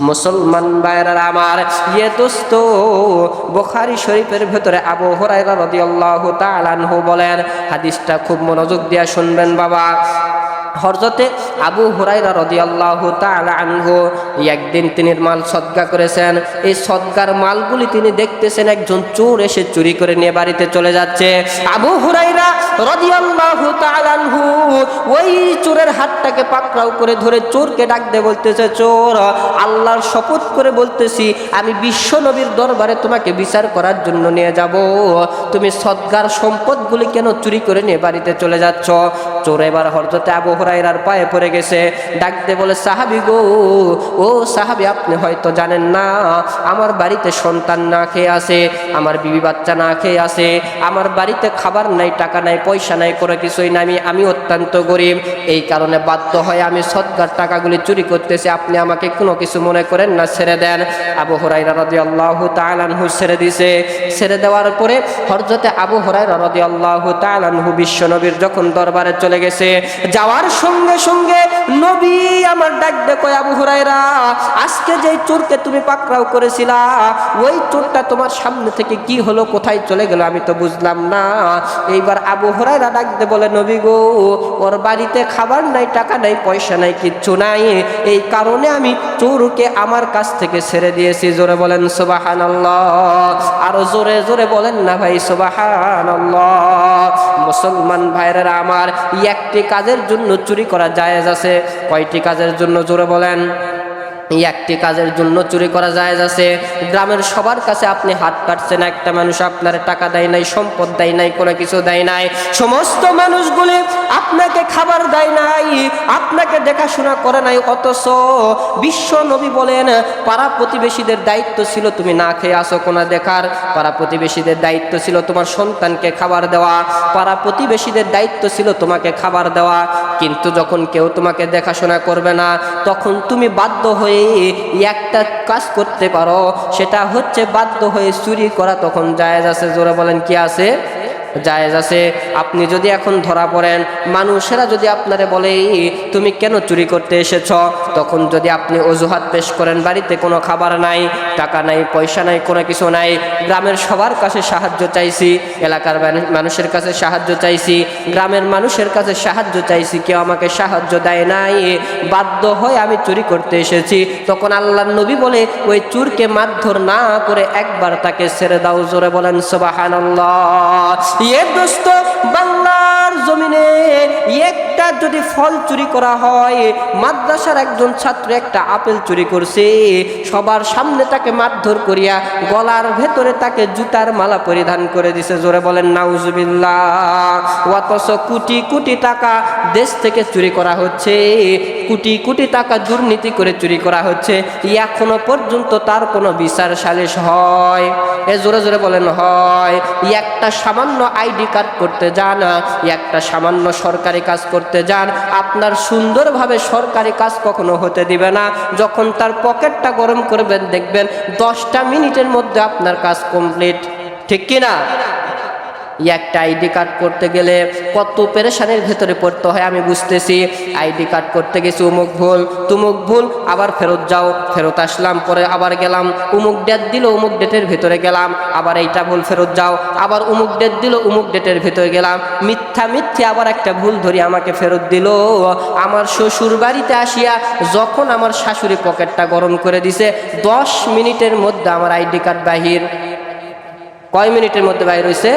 মুসলমান ভাইরা আমার ইয়ে দোস্ত, বুখারী শরীফের ভেতরে আবু হুরায়রা রাদিয়াল্লাহু তাআলা আনহু বলেন, হাদিসটা খুব মনোযোগ দিয়ে শুনবেন বাবা। হরজতে আবু হুরাইরা রদিয়াল্লাহু তাআলা আনহু, একদিন তিনি মাল সদগা করেছেন। এই সদগার মালগুলি তিনি দেখতেছেন, একজন চোর এসে চুরি করে নিয়ে বাড়িতে চলে যাচ্ছে। আবু হুরাইরা রদিয়াল্লাহু তাআলা আনহু ওই চোরের হাতটাকে পাকড়াও করে ধরে চোরকে ডাক বলতেছে, চোর, আল্লাহর শপথ করে বলতেছি, আমি বিশ্ব নবীর দরবারে তোমাকে বিচার করার জন্য নিয়ে যাব। তুমি সদগার সম্পদগুলি কেন চুরি করে নিয়ে বাড়িতে চলে যাচ্ছ? চোর এবার হরজতে আবু হুরাইরার পায়ে পড়ে গেছে, ডাক দিয়ে বলে, সাহাবি গো, ও সাহাবি, আপনি হয়তো জানেন না, আমার বাড়িতে সন্তান না খেয়ে আছে, আমার বিবি বাচ্চা না খেয়ে আছে, আমার বাড়িতে খাবার নাই, টাকা নাই, পয়সা নাই করে কিছুই নাই, আমি আমি অত্যন্ত গরিব এই কারণে বাধ্য হয়ে আমি সদ্গার টাকাগুলি চুরি করতেছি। আপনি আমাকে কোনো কিছু মনে করেন না, ছেড়ে দেন। আবু হরাইরা রদি আল্লাহ তালানহু ছেড়ে দিছে। ছেড়ে দেওয়ার পরে হরজতে আবু হরাইরা রদি আল্লাহ তালানহু বিশ্বনবীর যখন দরবারে চলে গেছে, যাওয়ার সঙ্গে সঙ্গে নবী আমার ডাক দেখো আবু হরাইরা আজকে যে চোরকে তুমি পাকড়াও করেছিলা, ওই চোরটা তোমার সামনে থেকে কি হলো, কোথায় চলে গেল আমি তো বুঝলাম না। এইবার আবু হরাইরা ডাক দে বলে, নবী গো, ওর বাড়িতে খাবার নাই, টাকা নাই, পয়সা নাই, কিচ্ছু নাই। এই কারণে আমি চোরকে আমার কাছ থেকে ছেড়ে দিয়েছি। জোরে বলেন সুবাহান আরও জোরে জোরে বলেন না ভাই সুবাহান মুসলমান ভাইরা আমার একটি কাজের জন্য চুরি করা জায়েজ আছে। কয়টি কাজের জন্য জোরে বলেন। একটি কাজের জন্য চুরি করা যায় আছে। গ্রামের সবার কাছে আপনি হাত কাটছেন, একটা মানুষ আপনার টাকা দেয় নাই, সম্পদ দেয় নাই, কোনো কিছু দেয় নাই। সমস্ত মানুষগুলি আপনাকে খাবার দেয় নাই, আপনাকে দেখাশোনা করে নাই, অথচ বিশ্ব নবী বলেন, পাড়া প্রতিবেশীদের দায়িত্ব ছিল তুমি না খেয়ে আসো কোনো দেখার। পাড়া প্রতিবেশীদের দায়িত্ব ছিল তোমার সন্তানকে খাবার দেওয়া। পাড়া প্রতিবেশীদের দায়িত্ব ছিল তোমাকে খাবার দেওয়া। কিন্তু যখন কেউ তোমাকে দেখাশোনা করবে না, তখন তুমি বাধ্য হয়ে একটা কাজ করতে পারো, সেটা হচ্ছে বাধ্য হয়ে চুরি করা তখন জায়েজ আছে। জোরে বলেন, কি আছে? জায়েজ আছে। আপনি যদি এখন ধরা পড়েন, মানুষেরা যদি আপনারে বলে তুমি কেন চুরি করতে এসেছ? তখন যদি আপনি অজুহাত পেশ করেন, বাড়িতে কোনো খাবার নাই, টাকা নাই, পয়সা নাই, কোনো কিছু নাই, গ্রামের সবার কাছে সাহায্য চাইছি, এলাকার মানুষের কাছে সাহায্য চাইছি, গ্রামের মানুষের কাছে সাহায্য চাইছি, কেউ আমাকে সাহায্য দেয় নাই, বাধ্য হয়ে আমি চুরি করতে এসেছি। তখন আল্লাহ নবী বলে, ওই চুরকে মারধর না করে একবার তাকে ছেড়ে দাও। জোরে বলেন ইয়ে দোস্ত বাংলার জমিনে একটা যদি ফল চুরি করা হয়, মাদ্রাসার একজন ছাত্র একটা আপেল চুরি করছে, সবার সামনে তাকে মারধর করিয়া গলার ভেতরে তাকে জুতার মালা পরিধান করে দিছে। জোরে বলেন, নাউজুবিল্লাহ। অথচ কোটি কোটি টাকা দেশ থেকে চুরি করা হচ্ছে, কোটি কোটি টাকা দুর্নীতি করে চুরি করা হচ্ছে, এখনও পর্যন্ত তার কোনো বিচার সালিশ হয়। এ জোরে জোরে বলেন, হয়। একটা সামান্য আইডি কার্ড করতে যান, একটা সামান্য সরকারি কাজ করতে যান, আপনার সুন্দরভাবে সরকারি কাজ কখনো হতে দিবে না। যখন তার পকেটটা গরম করবেন, দেখবেন দশটা মিনিটের মধ্যে আপনার কাজ কমপ্লিট ঠিক কিনা? একটা আইডি কার্ড করতে গেলে কত পেরেশানির ভেতরে পড়তে হয় আমি বুঝতেছি। আইডি কার্ড করতে গেছি, উমুক ভুল, তুমুক ভুল, আবার ফেরত যাও, ফেরত আসলাম, পরে আবার গেলাম, উমুক ডেট দিল, উমুক ডেটের ভেতরে গেলাম, আবার এইটা ভুল ফেরত যাও, আবার উমুক ডেট দিল, উমুক ডেটের ভেতরে গেলাম। মিথ্যা মিথ্যে আবার একটা ভুল ধরি আমাকে ফেরত দিল। আমার শ্বশুর বাড়িতে আসিয়া যখন আমার শাশুড়ি পকেটটা গরম করে দিছে, দশ মিনিটের মধ্যে আমার আইডি কার্ড বাহির কয় মিনিটের মধ্যে বাইর হয়েছে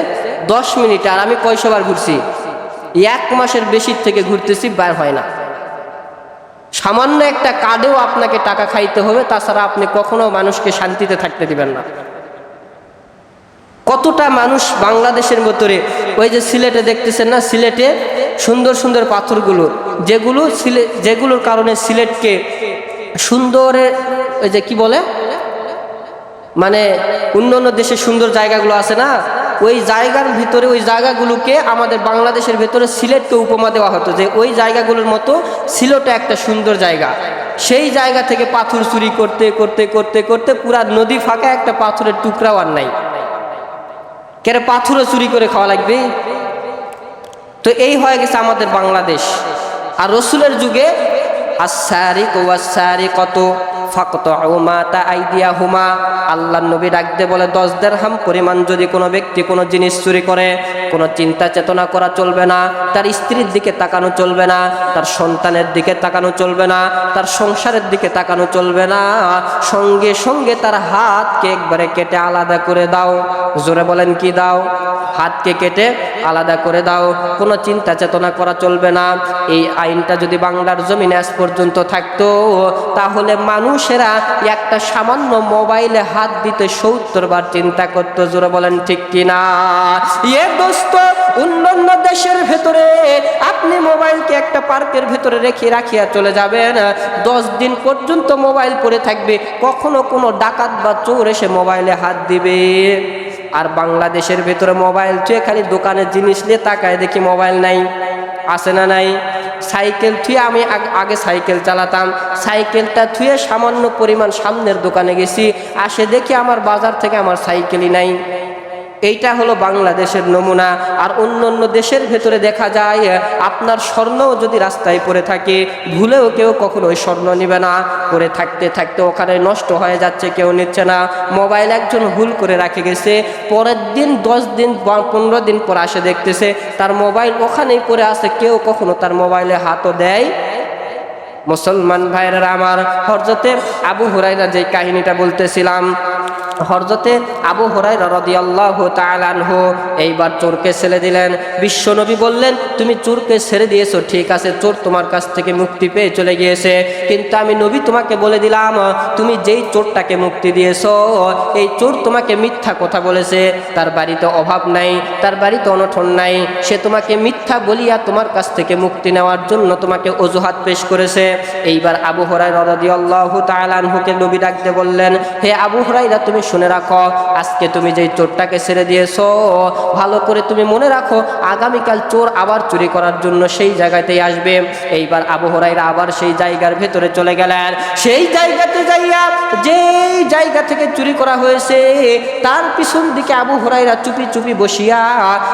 দশ মিনিট, আর আমি কয়শবার ঘুরছি? এক মাসের বেশির থেকে ঘুরতেছি বার হয় না। সামান্য একটা কার্ডেও আপনাকে টাকা খাইতে হবে, তাছাড়া আপনি কখনো মানুষকে শান্তিতে থাকতে দিবেন না। কতটা মানুষ বাংলাদেশের ভেতরে, ওই যে সিলেটে দেখতেছেন না? সিলেটে সুন্দর সুন্দর পাথরগুলো, যেগুলো সিলে, যেগুলোর কারণে সিলেটকে সুন্দরে, ওই যে কি বলে? মানে অন্য অন্য দেশের সুন্দর জায়গাগুলো আছে না? ওই জায়গার ভিতরে, ওই জায়গাগুলোকে আমাদের বাংলাদেশের ভেতরে সিলেটকে উপমা দেওয়া হতো যে ওই জায়গাগুলোর মতো সিলেটে একটা সুন্দর জায়গা। সেই জায়গা থেকে পাথর চুরি করতে করতে করতে করতে পুরা নদী ফাঁকা একটা পাথরের টুকরাও আর নাই। কেন পাথরও চুরি করে খাওয়া লাগবে? তো এই হয়ে গেছে আমাদের বাংলাদেশ। আর রসুলের যুগে আসারি ও আসারি কত হুমা আল্লাহ নবী ডাকতে বলে, দশ দেড়হাম পরিমাণ যদি কোনো ব্যক্তি কোনো জিনিস চুরি করে, কোনো চিন্তা চেতনা করা চলবে না, তার স্ত্রীর দিকে তাকানো চলবে না, তার সন্তানের দিকে তাকানো চলবে না, তার সংসারের দিকে তাকানো চলবে না, সঙ্গে সঙ্গে তার হাতকে একবারে কেটে আলাদা করে দাও। জোরে বলেন, কি দাও? হাতকে কেটে আলাদা করে দাও। কোনো চিন্তা চেতনা করা চলবে না। এই আইনটা যদি বাংলার জমিনে আজ পর্যন্ত থাকতো, তাহলে মানুষেরা একটা সামান্য মোবাইলে হাত দিতে সত্তর বার চিন্তা করতো, জোরে বলেন ঠিক কিনা? এ দোস্ত, অন্যান্য দেশের ভেতরে আপনি মোবাইলকে একটা পার্কের ভেতরে রেখে রাখিয়া চলে যাবেন। দশ দিন পর্যন্ত মোবাইল পড়ে থাকবে। কখনো কোনো ডাকাত বা চোর এসে মোবাইলে হাত দিবে। আর বাংলাদেশের ভেতরে মোবাইল চুয়ে খালি দোকানের জিনিস নিয়ে তাকায় দেখি মোবাইল নাই আসে না নাই? সাইকেল থুয়ে আমি আগে সাইকেল চালাতাম, সাইকেলটা থুয়ে সামান্য পরিমাণ সামনের দোকানে গেছি, আসে দেখি আমার বাজার থেকে আমার সাইকেলই নাই। এইটা হলো বাংলাদেশের নমুনা। আর অন্য অন্য দেশের ভেতরে দেখা যায়, আপনার স্বর্ণও যদি রাস্তায় পড়ে থাকে, ভুলেও কেউ কখনো ওই স্বর্ণ নেবে না। পরে থাকতে থাকতে ওখানে নষ্ট হয়ে যাচ্ছে, কেউ নিচ্ছে না। মোবাইল একজন ভুল করে রাখে গেছে। পরের দিন, দশ দিন পনেরো দিন পর আসে দেখতেছে, তার মোবাইল ওখানেই পড়ে আছে। কেউ কখনো তার মোবাইলে হাতও দেয়। মুসলমান ভাইয়েরা আমার হরজতে আবু হুরাইরা যে কাহিনীটা বলতেছিলাম হরজতে আবু হুরাইরা রাদিয়াল্লাহু তাআলা আনহু এইবার চোরকে ছেড়ে দিলেন। বিশ্বনবী বললেন, তুমি চোরকে ছেড়ে দিয়েছ, ঠিক আছে, চোর তোমার কাছ থেকে মুক্তি পেয়ে চলে গিয়েছে। কিন্তু আমি নবী তোমাকে বলে দিলাম, তুমি যেই চোরটাকে মুক্তি দিয়েছ, এই চোর তোমাকে মিথ্যা কথা বলেছে। তার বাড়িতে অভাব নাই, তার বাড়িতে অনঠন নাই। সে তোমাকে মিথ্যা বলিয়া তোমার কাছ থেকে মুক্তি নেওয়ার জন্য তোমাকে অজুহাত পেশ করেছে। এইবার আবু হরাই রাদিয়াল্লাহু তাআলা আনহুকে নবী ডাকতে বললেন, হে আবু হরাইরা তুমি শুনে রাখো, আজকে তুমি যেই চোরটাকে ছেড়ে দিয়েছ, ভালো করে তুমি মনে রাখো, আগামীকাল চোর আবার চুরি করার জন্য সেই জায়গাতেই আসবে। এইবার আবু হরাইরা আবার সেই জায়গার ভেতরে চলে গেলেন। সেই জায়গাতে যাইয়া যেই জায়গা থেকে চুরি করা হয়েছে, তার পিছন দিকে আবু হরাইরা চুপি চুপি বসিয়া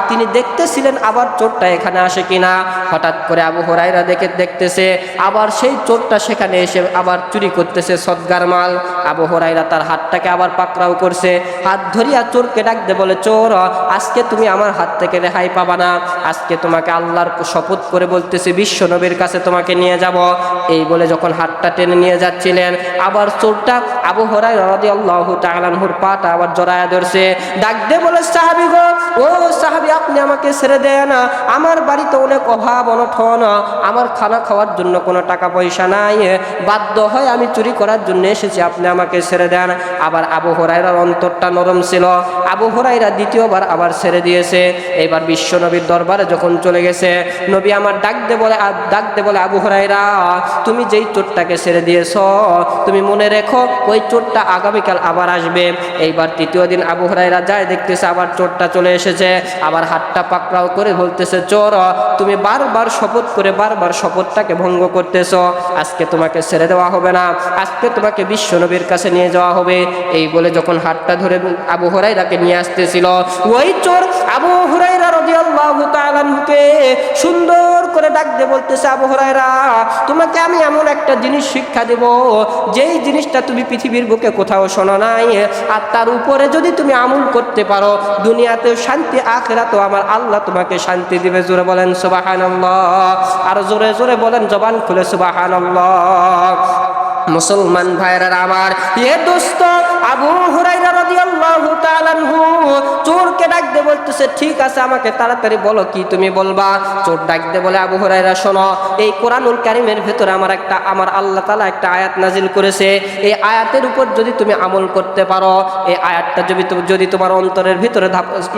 তিনি দেখতেছিলেন আবার চোরটা এখানে আসে কিনা। হঠাৎ করে আবু হরাইরা দেখে দেখতেছে, আবার সেই চোরটা সেখানে এসে আবার চুরি করতেছে সদ্গার মাল। আবু হরাইরা তার হাতটাকে আবার পাকড়াও করছে। হাত ধরিয়া চোরকে ডাকতে বলে, চোর, আজকে তুমি আমার হাত থেকে রেহাই পাবা না। আজকে তোমাকে আল্লাহর শপথ করে বলতেছি বিশ্ব নবীর কাছে তোমাকে নিয়ে যাব। এই বলে যখন হাতটা টেনে নিয়ে যাচ্ছিলেন, আবার চোরটা আবু হরাই রাদি আল্লাহ তালানহুর পাটা আবার জড়ায়া ধরছে। ডাক দে বলে, সাহাবি ও সাহাবি, আপনি আমাকে ছেড়ে দেন আমার বাড়িতে অনেক অভাব অনঠন আমার খানা খাওয়ার জন্য কোনো টাকা পয়সা নাই। বাধ্য হয় আমি চুরি করার জন্য এসেছি, আপনি আমাকে ছেড়ে দেন। আবার আবু হরাইরার অন্তরটা নরম ছিল। আবু হরাইরা দ্বিতীয়বার আবার ছেড়ে দিয়েছে। এবার বিশ্ব নবীর দরবারে যখন চলে গেছে, নবী আমার ডাক দে বলে, আ- ডাক দে বলে, আবু হরাইরা তুমি যেই চোরটাকে ছেড়ে দিয়েছ, তুমি মনে রেখো, ওই চোরটা আগামীকাল আবার আসবে। এইবার তৃতীয় দিন আবু হরাইরা যায়, দেখতেছে আবার চোরটা চলে এসেছে, আবার হাতটা পাকড়াও করে বলতেছে, চোর, তুমি বারবার শপথ করে বারবার শপথটাকে ভঙ্গ করতেছ, আজকে তোমাকে ছেড়ে দেওয়া হবে না, আজকে তোমাকে বিশ্ব নবীর কাছে নিয়ে যাওয়া হবে। এই বলে যখন হাতটা ধরে আবু হরাইরাকে নিয়ে আসতেছিল, ওই চোর আবু হরাই রাদিয়াল্লাহু তাআলা সুন্দর করে ডাক দিয়ে বলতেছে, আবু হুরাইরা তোমাকে আমি এমন একটা জিনিস শিক্ষা দেব, যেই জিনিসটা তুমি পৃথিবীর বুকে কোথাও শোনো নাই, আর তার উপরে যদি তুমি আমল করতে পারো, দুনিয়াতেও শান্তি, আখেরাতেও আমার আল্লাহ তোমাকে শান্তি দিবে। জোরে বলেন, সুবহানাল্লাহ। আর জোরে জোরে বলেন, জবান খুলে, সুবহানাল্লাহ। মুসলমান ভাইরা আমার, এ দোস্ত আবু রাদিয়াল্লাহু তাআলা আনহু চোরকে ডাক বলতেছে, ঠিক আছে, আমাকে তাড়াতাড়ি বলো কি তুমি বলবা? চোর ডাক দিয়ে বলে, আবু হুরাইরা শোনো, এই কোরআনুল কারিমের ভেতরে আমার একটা, আমার আল্লাহ তালা একটা আয়াত নাজিল করেছে। এই আয়াতের উপর যদি তুমি আমল করতে পারো, এই আয়াতটা যদি যদি তোমার অন্তরের ভিতরে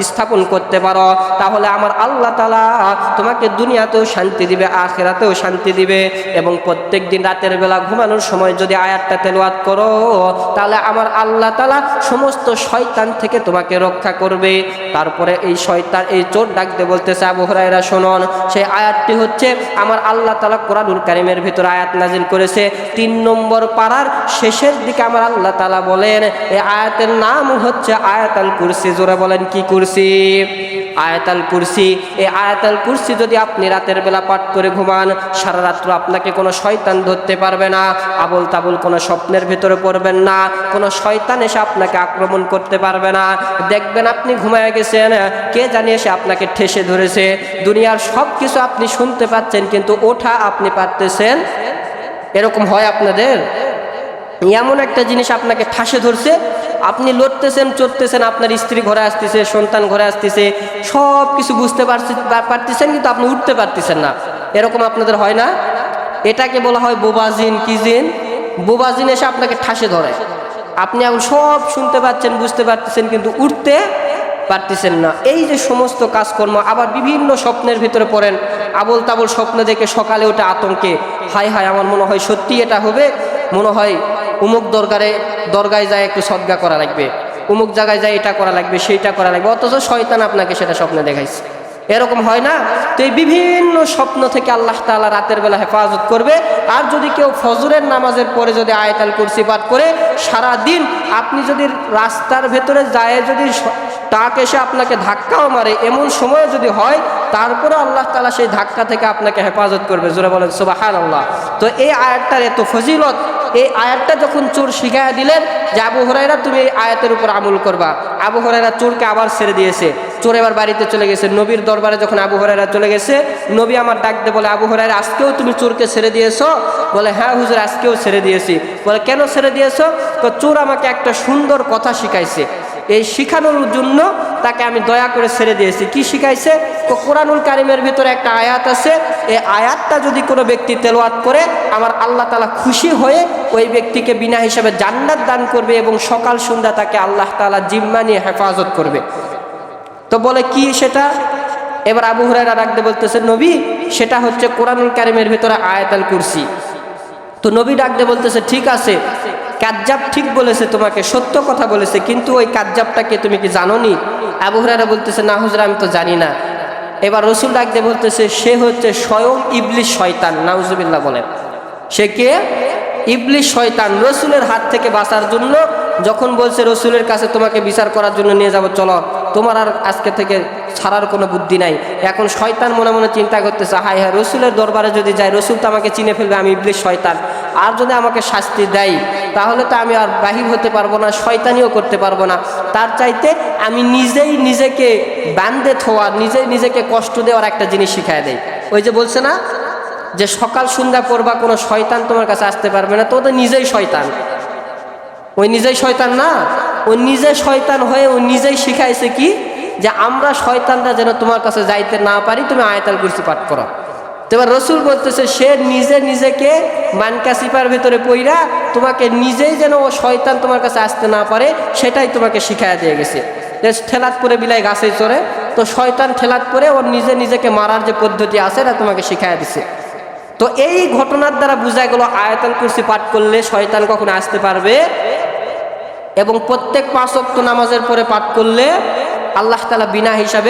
স্থাপন করতে পারো, তাহলে আমার আল্লাহ তালা তোমাকে দুনিয়াতেও শান্তি দিবে, আখেরাতেও শান্তি দিবে এবং প্রত্যেক দিন রাতের বেলা ঘুমানোর সময় যদি আয়াতটা তেলাওয়াত করো, তাহলে আমার আল্লাহ তালা সমস্ত শয়তান থেকে তোমাকে রক্ষা করবে। তারপরে এই শয়তান, এই চোর ডাকতে বলতেছে, আবু হরাইরা শুনুন, সেই আয়াতটি হচ্ছে আমার আল্লাহ তালা কোরআনুল কারিমের ভিতরে আয়াত নাজিল করেছে। তিন নম্বর পাড়ার শেষের দিকে আমার আল্লাহ তালা বলেন, এই আয়াতের নাম হচ্ছে আয়াতাল কুরসি। জোরে বলেন, কি কুরসি? আয়াতাল কুরসি, এই আয়াতাল কুরসি যদি আপনি রাতের বেলা পাঠ করে ঘুমান, সারা রাত্র আপনাকে কোনো শয়তান ধরতে পারবে না আবল তাবল কোনো স্বপ্নের ভিতরে পড়বেন না, কোনো শয়তান এসে আপনাকে আক্রমণ করতে পারবে না। দেখবেন আপনি ঘুমায় গেছেন, কে জানি এসে আপনাকে ঠেসে ধরেছে। দুনিয়ার সব কিছু আপনি শুনতে পাচ্ছেন, কিন্তু ওঠা আপনি পারতেছেন? এরকম হয় আপনাদের? এমন একটা জিনিস আপনাকে ঠাসে ধরছে আপনি লড়তেছেন, চড়তেছেন, আপনার স্ত্রী ঘরে আসতেছে, সন্তান ঘরে আসতেছে, সব কিছু বুঝতে পারছে পারতেছেন কিন্তু আপনি উঠতে পারতেছেন না। এরকম আপনাদের হয় না? এটাকে বলা হয় বোবাজিন, কি জিন? বোবাজিন এসে আপনাকে ঠাসে ধরে। আপনি এখন সব শুনতে পাচ্ছেন, বুঝতে পারতেছেন, কিন্তু উঠতে পারতেছেন না। এই যে সমস্ত কাজকর্ম আবার বিভিন্ন স্বপ্নের ভিতরে পড়েন। আবল তাবল স্বপ্ন দেখে সকালে ওটা আতঙ্কে। হায় হায়, আমার মনে হয় সত্যি এটা হবে। মনে হয় উমুক দরকারে দরগায় যায় একটু সদ্গা করা লাগবে। উমুক জায়গায় যায় এটা করা লাগবে, সেইটা করা লাগবে। অথচ শয়তান আপনাকে সেটা স্বপ্নে দেখাইছে। এরকম হয় না? তো এই বিভিন্ন স্বপ্ন থেকে আল্লাহ তাআলা রাতের বেলা হেফাজত করবে। আর যদি কেউ ফজরের নামাজের পরে যদি আয়তাল কুরসি পাঠ করে সারা দিন আপনি যদি রাস্তার ভেতরে যায় যদি টাক এসে আপনাকে ধাক্কাও মারে, এমন সময় যদি হয়, তারপরে আল্লাহ তালা সেই ধাক্কা থেকে আপনাকে হেফাজত করবে। জোরে বলেন সুবাহান আল্লাহ তো এই আয়াতটার এত ফজিলত, এই আয়াতটা যখন চোর শিখাইয়া দিলেন যে আবু হরাইরা তুমি এই আয়াতের উপর আমল করবা। আবু হরাইরা চোরকে আবার ছেড়ে দিয়েছে। চোর এবার বাড়িতে চলে গেছে। নবীর দরবারে যখন আবু হরাইরা চলে গেছে, নবী আমার ডাক দিয়ে বলে, আবু হরাইরা আজকেও তুমি চোরকে ছেড়ে দিয়েছ? বলে হ্যাঁ হুজুর, আজকেও ছেড়ে দিয়েছি। বলে, কেন ছেড়ে দিয়েছ? তো চোর আমাকে একটা সুন্দর কথা শিখাইছে। এই শিখানোর জন্য তাকে আমি দয়া করে ছেড়ে দিয়েছি। কি শিখাইছে? কোরআনুল কারিমের ভিতরে একটা আয়াত আছে। এই আয়াতটা যদি কোনো ব্যক্তি তেলোয়াত করে, আমার আল্লাহ তালা খুশি হয়ে ওই ব্যক্তিকে বিনা হিসাবে জান্নাত দান করবে এবং সকাল সন্ধ্যা তাকে আল্লাহ তালা জিম্মা নিয়ে হেফাজত করবে। তো বলে কি সেটা? এবার আবু হুরায়রা রাখতে বলতেছে, নবী, সেটা হচ্ছে কোরআনুল কারিমের ভিতরে আয়াতাল কুরসি। তো নবী ডাকতে বলতেছে, ঠিক আছে। কাজ্জাব ঠিক বলেছে, তোমাকে সত্য কথা বলেছে, কিন্তু ওই কাজ্জাবটাকে তুমি কি জানো নি আবু বলতেছে, না হুজরা, আমি তো জানি না। এবার রসুল ডাকতে বলতেছে, সে হচ্ছে স্বয়ং ইবলিশ শয়তান। নাউজুবিল্লাহ বলেন। সে কে? ইবলিশ শয়তান। রসুলের হাত থেকে বাঁচার জন্য যখন বলছে রসুলের কাছে তোমাকে বিচার করার জন্য নিয়ে যাব, চলো। তোমার আর আজকে থেকে ছাড়ার কোনো বুদ্ধি নাই। এখন শয়তান মনে মনে চিন্তা করতেছে হাই হ্যাঁ রসুলের দরবারে যদি যাই, রসুল তো আমাকে চিনে ফেলবে, আমি ইবলিশ শয়তান। আর যদি আমাকে শাস্তি দেয়, তাহলে তো আমি আর বাহির হতে পারব না, শয়তানিও করতে পারব না। তার চাইতে আমি নিজেই নিজেকে বান্ধে থোয়া নিজেই নিজেকে কষ্ট দেওয়ার একটা জিনিস শিখায় দেয় ওই যে বলছে না, যে সকাল সন্ধ্যা পড়বা, কোনো শয়তান তোমার কাছে আসতে পারবে না, তো নিজেই শয়তান। ওই নিজেই শয়তান না? ও নিজে শয়তান হয়ে ও নিজেই শিখাইছে কি? যে আমরা শয়তানরা যেন তোমার কাছে যাইতে না পারি, তুমি আয়তাল কুরসি পাঠ করো। তো এবার রসুল বলতেছে, সে নিজে নিজেকে মানকা সিপার ভিতরে পইরা তোমাকে নিজেই যেন ও শয়তান তোমার কাছে আসতে না পারে, সেটাই তোমাকে শিখাইয়া দিয়ে গেছে। ঠেলাত করে বিলাই গাছে চড়ে। তো শয়তান ঠেলাত করে ওর নিজে নিজেকে মারার যে পদ্ধতি আছে, এটা তোমাকে শিখাইয়া দিছে। তো এই ঘটনার দ্বারা বোঝা গেল, আয়তাল কুরসি পাঠ করলে শয়তান কখনো আসতে পারবে এবং প্রত্যেক পাঁচ অক্ত নামাজের পরে পাঠ করলে আল্লাহ তালা বিনা হিসাবে